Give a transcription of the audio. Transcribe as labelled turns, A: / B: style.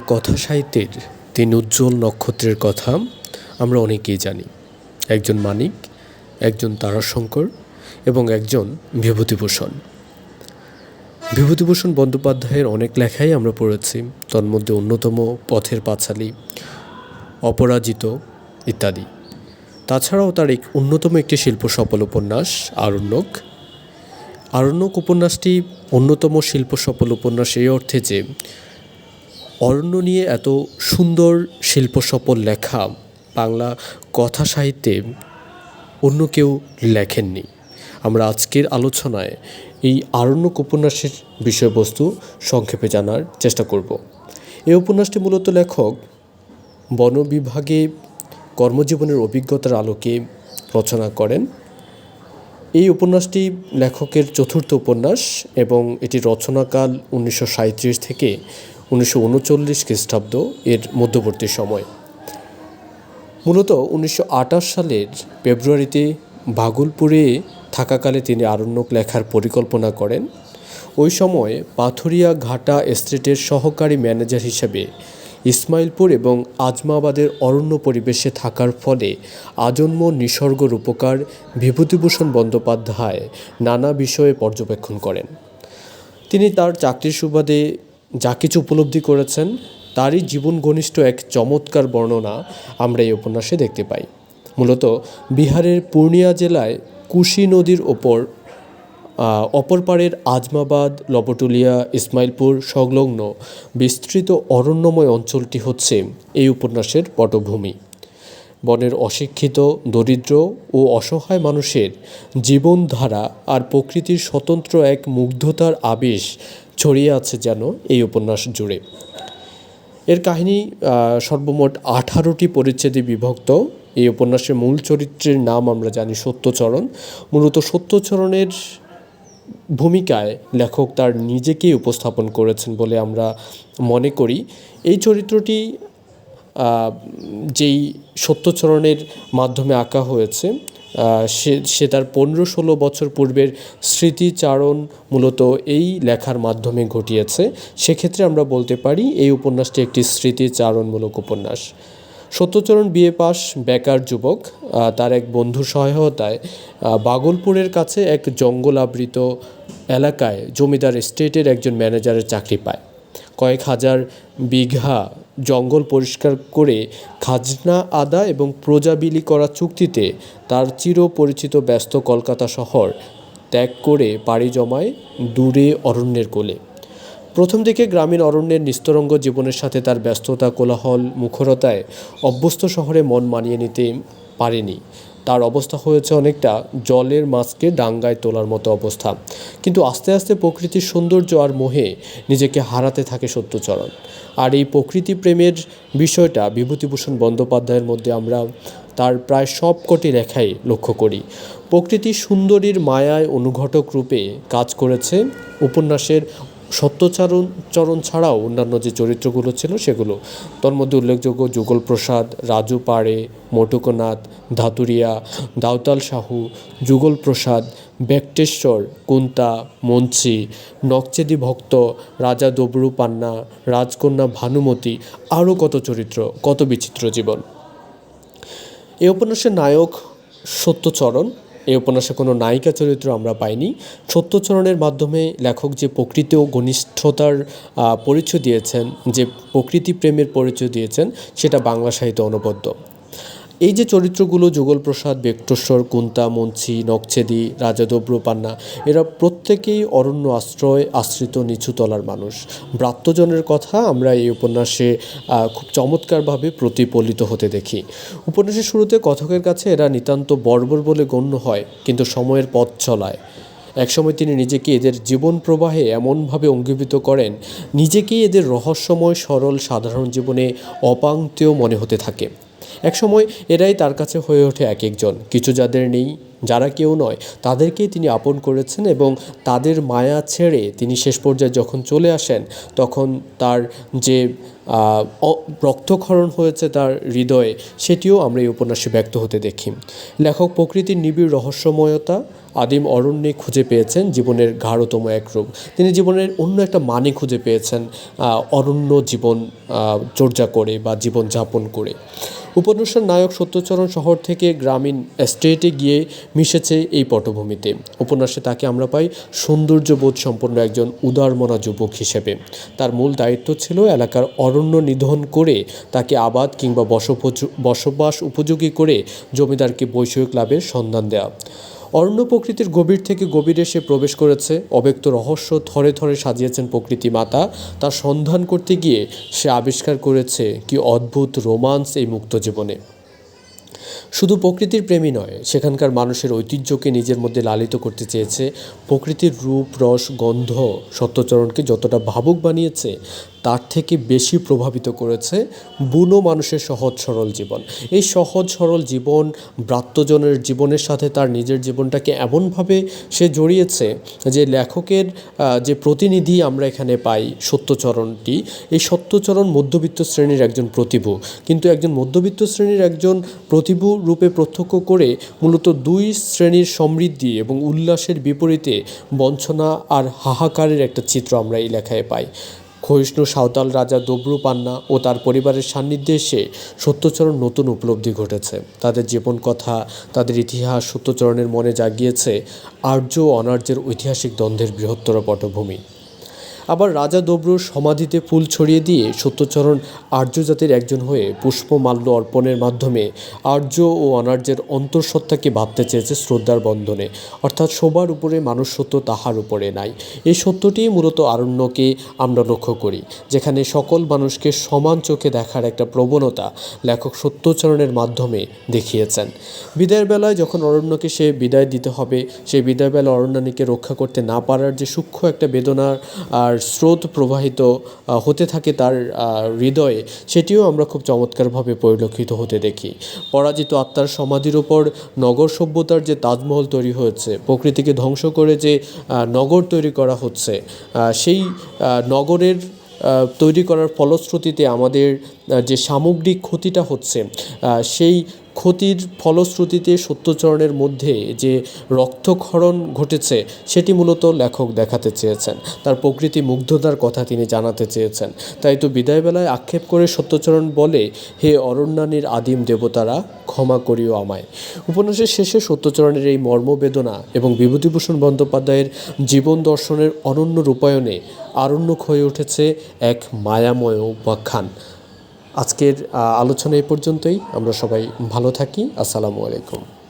A: কথা সাহিত্যের তিন উজ্জ্বল নক্ষত্রের কথা আমরা অনেকেই জানি। একজন মানিক, একজন তারাশঙ্কর এবং একজন বিভূতিভূষণ। বিভূতিভূষণ বন্দ্যোপাধ্যায়ের অনেক লেখাই আমরা পড়েছি। তন্মধ্যে অন্যতম পথের পাঁচালী, অপরাজিত ইত্যাদি। তাছাড়াও তার এক অন্যতম একটি শিল্প সফল উপন্যাস আরণ্যক। আরণ্যক উপন্যাসটি অন্যতম শিল্প সফল উপন্যাস এই অর্থে যে অরণ্য নিয়ে এত সুন্দর শিল্প সফল লেখা বাংলা কথা সাহিত্যে অন্য কেউ লেখেননি। আমরা আজকের আলোচনায় এই আরণ্যক উপন্যাসের বিষয়বস্তু সংক্ষেপে জানার চেষ্টা করব। এই উপন্যাসটি মূলত লেখক বন বিভাগে কর্মজীবনের অভিজ্ঞতার আলোকে রচনা করেন। এই উপন্যাসটি লেখকের চতুর্থ উপন্যাস এবং এটি রচনাকাল উনিশশো সাঁইত্রিশ থেকে উনিশশো উনচল্লিশ খ্রিস্টাব্দ এর মধ্যবর্তী সময়। মূলত উনিশশো আঠাশ সালের ফেব্রুয়ারিতে ভাগলপুরে থাকাকালে তিনি আরণ্যক লেখার পরিকল্পনা করেন। ওই সময় পাথুরিয়া ঘাটা এস্টেটের সহকারী ম্যানেজার হিসেবে ইসমাইলপুর এবং আজমাবাদের অরণ্য পরিবেশে থাকার ফলে আজন্ম নিসর্গ রূপকার বিভূতিভূষণ বন্দ্যোপাধ্যায় নানা বিষয়ে পর্যবেক্ষণ করেন। তিনি তার চাকরির সুবাদে যা কিছু উপলব্ধি করেছেন, তারই জীবন ঘনিষ্ঠ এক চমৎকার বর্ণনা আমরা এই উপন্যাসে দেখতে পাই। মূলত বিহারের পূর্ণিয়া জেলায় কুশি নদীর ওপর অপর পাড়ের আজমাবাদ, লবটুলিয়া, ইসমাইলপুর সংলগ্ন বিস্তৃত অরণ্যময় অঞ্চলটি হচ্ছে এই উপন্যাসের পটভূমি। বনের অশিক্ষিত, দরিদ্র ও অসহায় মানুষের জীবনধারা আর প্রকৃতির স্বতন্ত্র এক মুগ্ধতার আবেশ ছড়িয়ে আছে যেন এই উপন্যাস জুড়ে। এর কাহিনী সর্বমোট আঠারোটি পরিচ্ছেদে বিভক্ত। এই উপন্যাসের মূল চরিত্রের নাম আমরা জানি সত্যচরণ। মূলত সত্যচরণের ভূমিকায় লেখক তার নিজেকেই উপস্থাপন করেছেন বলে আমরা মনে করি। এই চরিত্রটি যেই সত্যচরণের মাধ্যমে আঁকা হয়েছে সে সে তার পনেরো ষোলো বছর পূর্বের স্মৃতিচারণ মূলত এই লেখার মাধ্যমে ঘটিয়েছে। সেক্ষেত্রে আমরা বলতে পারি এই উপন্যাসটি একটি স্মৃতিচারণমূলক উপন্যাস। সত্যচরণ বিএ পাস বেকার যুবক তার এক বন্ধুর সহায়তায় বাগলপুরের কাছে এক জঙ্গল আবৃত এলাকায় জমিদার এস্টেটের একজন ম্যানেজারের চাকরি পায়। কয়েক হাজার বিঘা জঙ্গল পরিষ্কার করে খাজনা আদা এবং প্রজাবিলি করা চুক্তিতে তার চিরপরিচিত ব্যস্ত কলকাতা শহর ত্যাগ করে পাড়ি জমায় দূরে অরণ্যের কোলে। প্রথম দিকে গ্রামীণ অরণ্যের নিস্তরঙ্গ জীবনের সাথে তার ব্যস্ততা, কোলাহল, মুখরতায় অভ্যস্ত শহরে মন মানিয়ে নিতে পারেনি। তার অবস্থা হয়েছে অনেকটা জলের মাছকে ডাঙ্গায় তোলার মতো অবস্থা। কিন্তু আস্তে আস্তে প্রকৃতির সৌন্দর্য আর মোহে নিজেকে হারাতে থাকে সত্যচরণ। আর এই প্রকৃতি প্রেমের বিষয়টা বিভূতিভূষণ বন্দ্যোপাধ্যায়ের মধ্যে আমরা তার প্রায় সবকটি লেখাই লক্ষ্য করি। প্রকৃতি সুন্দরীর মায়ায় অনুঘটক রূপে কাজ করেছে। উপন্যাসের সত্যচারণ, চরণ ছাড়াও অন্যান্য যে চরিত্রগুলো ছিল সেগুলো। তোর মধ্যে উল্লেখযোগ্য যুগল প্রসাদ, রাজু পাড়ে, মটুকনাথ, ধাতুরিয়া দাওতাল সাহু, যুগল প্রসাদ, বেক্টেশ্বর, কুন্তা মঞ্চি নকচেদি ভক্ত, রাজা দবরু পান্না, রাজকন্যা ভানুমতি, আরও কত চরিত্র, কত বিচিত্র জীবন। এই উপন্যাসের নায়ক সত্যচরণ এই উপন্যাসে কোনো নায়িকা চরিত্র আমরা পাইনি। সত্যচরণের মাধ্যমে লেখক যে প্রকৃতি ঘনিষ্ঠতার পরিচয় দিয়েছেন, যে প্রকৃতি প্রেমের পরিচয় দিয়েছেন, সেটা বাংলা সাহিত্যে অনবদ্য। এই যে চরিত্রগুলো যুগল প্রসাদ, বেক্টেশ্বর, কুন্তা মঞ্চি নকছেদি রাজাদব্র পান্না এরা প্রত্যেকেই অরণ্য আশ্রয়, আশ্রিত নিচু তলার মানুষ। ব্রাত্যজনের কথা আমরা এই উপন্যাসে খুব চমৎকারভাবে প্রতিফলিত হতে দেখি। উপন্যাসের শুরুতে কথকের কাছে এরা নিতান্ত বর্বর বলে গণ্য হয়, কিন্তু সময়ের পথ চলায়। একসময় তিনি নিজেকে এদের জীবন প্রবাহে এমনভাবে অঙ্গীভূত করেন, নিজেকেই এদের রহস্যময়, সরল, সাধারণ জীবনে অপাঙ্ক্তেয় মনে হতে থাকে। একসময় এরাই তার কাছে হয়ে ওঠে এক একজন। কিছু যাদের নেই, যারা কেউ নয়, তাদেরকেই তিনি আপন করেছেন এবং তাদের মায়া ছেড়ে তিনি শেষ পর্যায়ে যখন চলে আসেন, তখন তার যে রক্তক্ষরণ হয়েছে তার হৃদয়ে, সেটিও আমরা এই উপন্যাসে ব্যক্ত হতে দেখি। লেখক প্রকৃতির নিবিড় রহস্যময়তা আদিম অরণ্যে খুঁজে পেয়েছেন জীবনের গাঢ়তম এক রূপ। তিনি জীবনের অন্য একটা মানে খুঁজে পেয়েছেন অরণ্য জীবন চর্যা করে বা জীবন যাপন করে। উপন্যাসের নায়ক সত্যচরণ শহর থেকে গ্রামীণ স্টেটে গিয়ে মিশেছে এই পটভূমিতে। উপন্যাসে তাকে আমরা পাই সৌন্দর্যবোধ সম্পন্ন একজন উদারমনা যুবক হিসেবে। তার মূল দায়িত্ব ছিল এলাকার অরণ্য নিধন করে তাকে আবাদ কিংবা বসবাস উপযোগী করে জমিদারকে বৈষয়িক লাভের সন্ধান দেওয়া। অরণ্য প্রকৃতির গভীর থেকে গভীরে সে প্রবেশ করেছে। অব্যক্ত রহস্য থরে থরে সাজিয়েছেন প্রকৃতি মাতা। তার সন্ধান করতে গিয়ে সে আবিষ্কার করেছে কি অদ্ভুত রোমান্স এই মুক্ত জীবনে। শুধু প্রকৃতির প্রেমী নয়, সেখানকার মানুষের ঐতিহ্যকে নিজের মধ্যে লালিত করতে চেয়েছে। প্রকৃতির রূপ, রস, গন্ধ সত্যচরণকে যতটা ভাবুক বানিয়েছে, তার থেকে বেশি প্রভাবিত করেছে বুনো মানুষের সহজ সরল জীবন। এই সহজ সরল জীবন ব্রাত্যজনের জীবনের সাথে তার নিজের জীবনটাকে এমনভাবে সে জড়িয়েছে যে লেখকের যে প্রতিনিধি আমরা এখানে পাই সত্যচরণটি, এই সত্যচরণ মধ্যবিত্ত শ্রেণির একজন প্রতিভু। কিন্তু একজন মধ্যবিত্ত শ্রেণির একজন প্রতিভু রূপে প্রত্যক্ষ করে মূলত দুই শ্রেণির সমৃদ্ধি এবং উল্লাসের বিপরীতে বঞ্চনা আর হাহাকারের একটা চিত্র আমরা এই লেখায় পাই। ক্ষয়িষ্ণু সাঁওতাল রাজা দব্রু পান্না ও তার পরিবারের সান্নিধ্যে এসে সত্যচরণ নতুন উপলব্ধি ঘটেছে। তাদের জীবন কথা, তাদের ইতিহাস সত্যচরণের মনে জাগিয়েছে আর্য অনার্যের ঐতিহাসিক দ্বন্দ্বের বৃহত্তর পটভূমি। আবার রাজা দব্রুর সমাধিতে ফুল ছড়িয়ে দিয়ে সত্যচরণ আর্য জাতির একজন হয়ে পুষ্পমাল্য অর্পণের মাধ্যমে আর্য ও অনার্যের অন্তঃসত্ত্বাকে ভাবতে চেয়েছে শ্রদ্ধার বন্ধনে। অর্থাৎ সবার উপরে মানুষ সত্য তাহার উপরে নাই। এই সত্যটিই মূলত আরণ্যকে আমরা লক্ষ্য করি, যেখানে সকল মানুষকে সমান চোখে দেখার একটা প্রবণতা লেখক সত্যচরণের মাধ্যমে দেখিয়েছেন। বিদায়ের বেলায় যখন অরণ্যকে সে বিদায় দিতে হবে সেই বিদায় বেলা অরণ্যানীকে রক্ষা করতে না পারার যে সূক্ষ্ম একটা বেদনার আর স্রোত প্রবাহিত হতে থাকে তার হৃদয়ে, সেটিও আমরা খুব চমৎকারভাবে পরিলক্ষিত হতে দেখি। পরাজিত আত্মার সমাধির ওপর নগর সভ্যতার যে তাজমহল তৈরি হয়েছে, প্রকৃতিকে ধ্বংস করে যে নগর তৈরি করা হচ্ছে সেই নগরের তৈরি করার ফলশ্রুতিতে আমাদের যে সামগ্রিক ক্ষতিটা হচ্ছে সেই ক্ষতির ফলশ্রুতিতে সত্যচরণের মধ্যে যে রক্তক্ষরণ ঘটেছে, সেটি মূলত লেখক দেখাতে চেয়েছেন। তার প্রকৃতি মুগ্ধতার কথা তিনি জানাতে চেয়েছেন। তাই তো বিদায়বেলায় আক্ষেপ করে সত্যচরণ বলে, হে অরণ্যানীর আদিম দেবতারা, ক্ষমা করিও আমায়। উপন্যাসের শেষে সত্যচরণের এই মর্মবেদনা এবং বিভূতিভূষণ বন্দ্যোপাধ্যায়ের জীবন দর্শনের অনন্য রূপায়ণে আরণ্যক হয়ে উঠেছে এক মায়াময় উপাখ্যান। আজকের আলোচনা এ পর্যন্তই। আমরা সবাই ভালো থাকি। আসসালামু আলাইকুম।